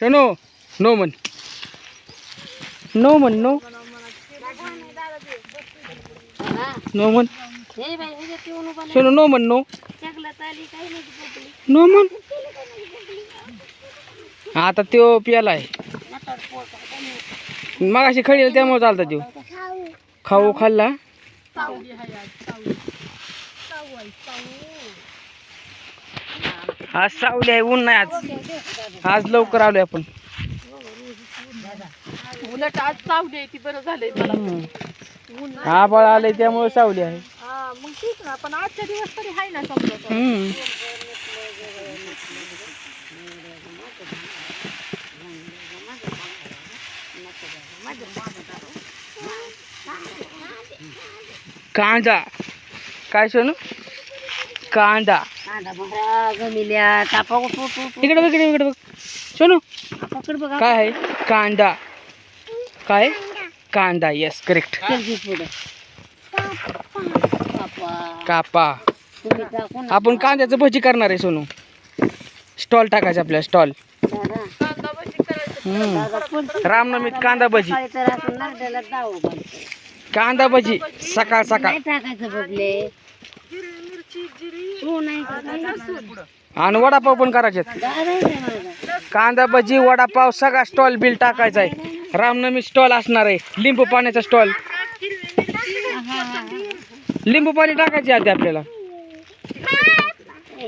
Shanno no म्हण. No म्हण no. No म्हण. शनो नो म्हण नो. नो म्हण. आता तो प्याला आहे मग अशी खळी त्यामुळे चालतात त्यो. खाऊ खाल्ला? आज सावली आहे ऊन नाही आज. आज लवकर आलोय आपण. उलट आज सावली ती बरं झालंय मला. आबाळ आलंय त्यामुळे सावली आहे. हा मग ठीक ना पण आजच्या दिवस तरी आहे ना समजा. हम्म. कांदा. काय सोनू? कांदा. कांदा भरा गमिल्या तापा उठ उठ उठ इकडे बघ इकडे बघ, इकडे बघ. सोनू पकड बघा. काय आहे? कांदा. काय कांदा येस करेक्ट कापा. आपण कांद्याचं भजी करणार आहे सोनू. स्टॉल टाकायचं आपल्या स्टॉल. रामनवमीत कांदा भजी. कांदा भजी. सकाळ सकाळ. टाकायचं बघले तू नाही टाकायचं. आणि वडापाव पण करायचे. कांदा भजी वडापाव सगळा स्टॉल बिल टाकायचा आहे. रामनवमी स्टॉल असणार आहे. लिंबू पाण्याचा स्टॉल हा, हा, लिंबू पाणी टाकायचे आधी आपल्याला.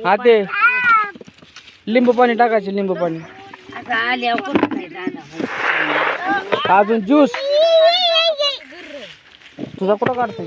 हा ते लिंबू पाणी टाकायचे लिंबू पाणी. हा. अजून ज्यूस तुझा कुठं काढतोय?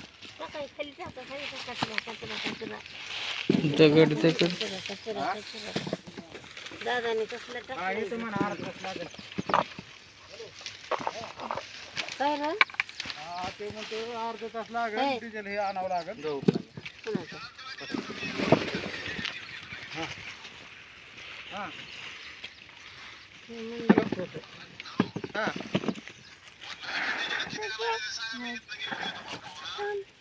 दगड दगड. दादाने कसलं काय रे अर्धा तास हे. लागेल डिझेल हे आणावं लागेल कुणाचं? हा हे. हा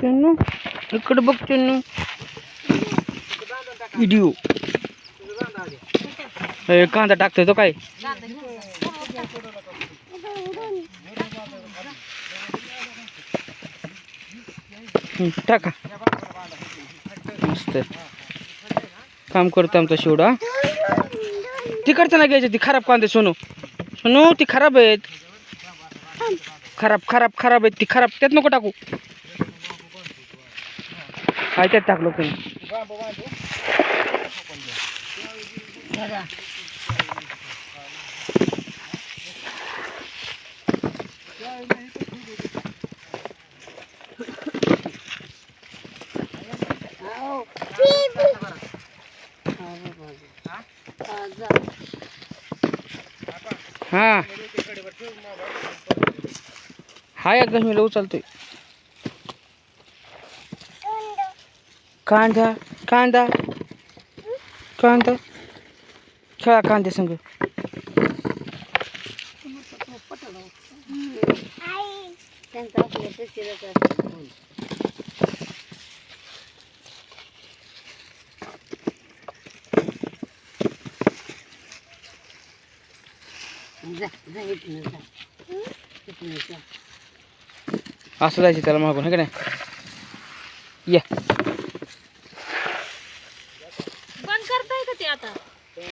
चन्नू इकडे बघ चन्नू. व्हिडिओ कांदा टाकतोय तो काय? टाका मस्त. काम करतो आमचा शिवडा. तिकडचं नाही घ्यायचं ती खराब कांदे सोनू. सोनू ती खराब आहेत. खराब खराब खराब आहेत. ती खराब त्यात नको टाकू. काय त्यात टाकलो तुम्ही हा, हा, जा. हाय एकदा मी उचलतोय. कांदा कांदा कांदा. खेळा कांदे संग. त्यांचा आपल्या सुशिराचा जा जा इथनं जा इथनं जा असं जायचं त्याला मागून हे का नाही? या.